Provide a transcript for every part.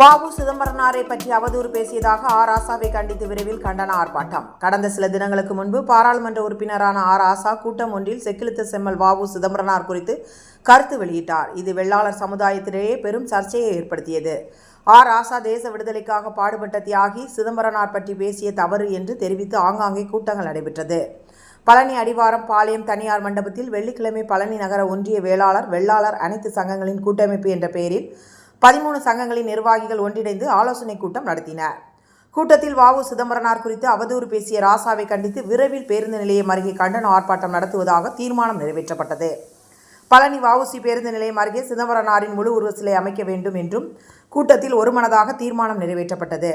வாவு சிதம்பரனாரை பற்றி அவதூறு பேசியதாக ஆர் ஆசாவை கண்டித்து விரைவில் கண்டன ஆர்ப்பாட்டம். கடந்த சில தினங்களுக்கு முன்பு பாராளுமன்ற உறுப்பினரான ஆர் ஆசா கூட்டம் ஒன்றில் செக்கிழுத்த செம்மல் வாவு சிதம்பரனார் குறித்து கருத்து வெளியிட்டார். இது வெள்ளாளர் சமுதாயத்திலேயே பெரும் சர்ச்சையை ஏற்படுத்தியது. ஆர் ஆசா தேச விடுதலைக்காக பாடுபட்ட தியாகி சிதம்பரனார் பற்றி பேசிய தவறு என்று தெரிவித்து ஆங்காங்கே கூட்டங்கள் நடைபெற்றது. பழனி அடிவாரம் பாளையம் தனியார் மண்டபத்தில் வெள்ளிக்கிழமை பழனி நகர ஒன்றிய வேளாளர் வெள்ளாளர் அனைத்து சங்கங்களின் கூட்டமைப்பு என்ற பெயரில் பதிமூணு சங்கங்களின் நிர்வாகிகள் ஒன்றிணைந்து ஆலோசனை கூட்டம் நடத்தினர். கூட்டத்தில் வாவு சிதம்பரனார் குறித்து அவதூறு பேசிய ராசாவை கண்டித்து விரைவில் பேருந்து நிலையம் அருகே கண்டன ஆர்ப்பாட்டம் நடத்துவதாக தீர்மானம் நிறைவேற்றப்பட்டது. பழனி வஉசி பேருந்து நிலையம் அருகே சிதம்பரனாரின் முழு உருவ சிலை அமைக்க வேண்டும் என்றும் கூட்டத்தில் ஒருமனதாக தீர்மானம் நிறைவேற்றப்பட்டது.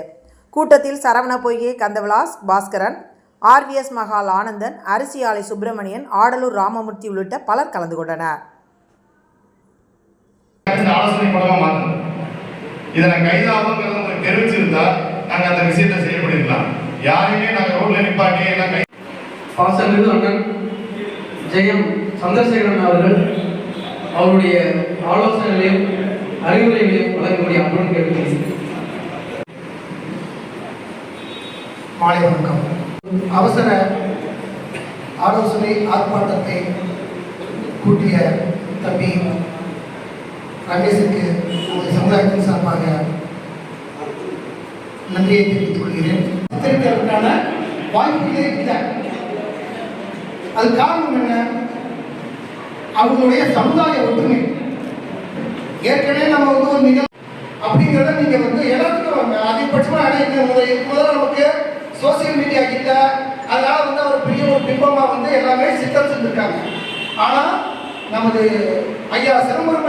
கூட்டத்தில் சரவண பொய்கே கந்தவிலாஸ் பாஸ்கரன் ஆர்விஎஸ் மகால் ஆனந்தன் அரிசி ஆலை சுப்பிரமணியன் ஆடலூர் ராமமூர்த்தி உள்ளிட்ட பலர் கலந்து கொண்டனர். ஆலோசனை மூலமா மாற்றணும் இதை நான் கைதாகுங்கிறத உங்களுக்கு தெரிவிச்சிருந்தா நாங்க அந்த விஷயத்தை செய்யப்படிருக்கலாம் யாரையுமே நாங்க ரோட்ல நிப்பாட்டி எல்லாம் கை பாசமிகு அண்ணன் ஜெயம் சந்திரசேகரன் அவர்கள் அவருடைய ஆலோசனைகளையும் அறிவுரைகளையும் வழங்கும்படி அன்புடன் கேட்டுக்கொள்கிறேன். மாலை வணக்கம். அவசர ஆலோசனை ஆர்ப்பாட்டத்தை கூட்டிய தம்பி ரமேஷுக்கு உங்கள் சமுதாயத்தின் சார்பாக நன்றியை தெரிவித்துக் கொள்கிறேன். சித்தரிக்கிறதுக்கான வாய்ப்புகளே இல்லை. அது காரணம் என்ன? அவங்களுடைய சமுதாய ஒற்றுமை. ஏற்கனவே நம்ம வந்து ஒரு நிகழ் அப்படிங்கிறத நீங்க வந்து எல்லாத்துக்கும் வாங்க. அதிகபட்சமா அடையுங்க முதல்ல நமக்கு சோசியல் மீடியா கிட்ட அதனால வந்து அவர் பெரிய ஒரு பிம்பமா வந்து எல்லாமே சித்தம் செஞ்சிருக்காங்க ஆனா நமது ஐயா சிதம்பரம்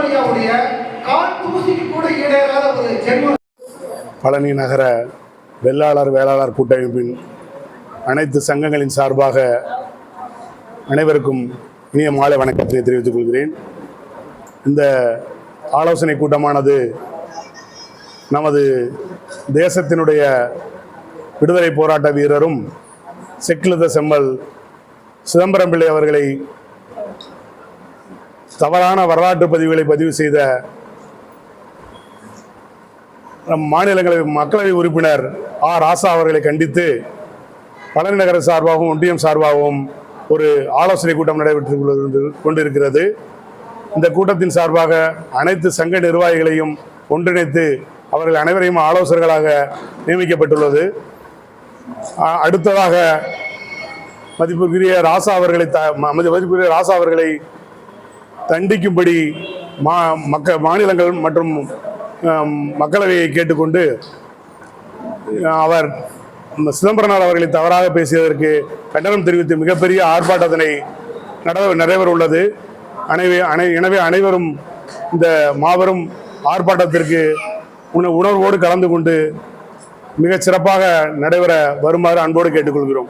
கால் தூசிக்கு கூட ஈடேறாத ஒரு ஜென்ம பழனி நகர வெள்ளாளர் வேளாளர் கூட்டமைப்பின் அனைத்து சங்கங்களின் சார்பாக அனைவருக்கும் இனிய மாலை வணக்கத்தினை தெரிவித்துக் கொள்கிறேன். இந்த ஆலோசனை கூட்டமானது நமது தேசத்தினுடைய விடுதலை போராட்ட வீரரும் செக்கிலத செம்மல் சிதம்பரம் பிள்ளை அவர்களை தவறான வரலாற்று பதிவுகளை பதிவு செய்த நம் மாநிலங்களவை மக்களவை உறுப்பினர் ஆ ராசா அவர்களை கண்டித்து பழனி நகர சார்பாகவும் ஒன்றியம் சார்பாகவும் ஒரு ஆலோசனை கூட்டம் நடைபெற்று கொண்டு- கொண்டிருக்கிறது. இந்த கூட்டத்தின் சார்பாக அனைத்து சங்க நிர்வாகிகளையும் ஒன்றிணைத்து அவர்கள் அனைவரையும் ஆலோசகர்களாக நியமிக்கப்பட்டுள்ளது. அடுத்ததாக மதிப்புக்குரிய ராசா அவர்களை த ம- மதிப்புக்குரிய ராசா அவர்களை தண்டிக்கும்படி மா மக்க மாநிலங்கள் மற்றும் மக்களவையை கேட்டுக்கொண்டு அவர் சிதம்பரனார் அவர்களை தவறாக பேசியதற்கு கண்டனம் தெரிவித்து மிகப்பெரிய ஆர்ப்பாட்டத்தினை நட நிறைவேற உள்ளது அனைவே அனை எனவே அனைவரும் இந்த மாபெரும் ஆர்ப்பாட்டத்திற்கு உண உணர்வோடு கலந்து கொண்டு மிகச் சிறப்பாக நடைபெற வருமாறு அன்போடு கேட்டுக்கொள்கிறோம்.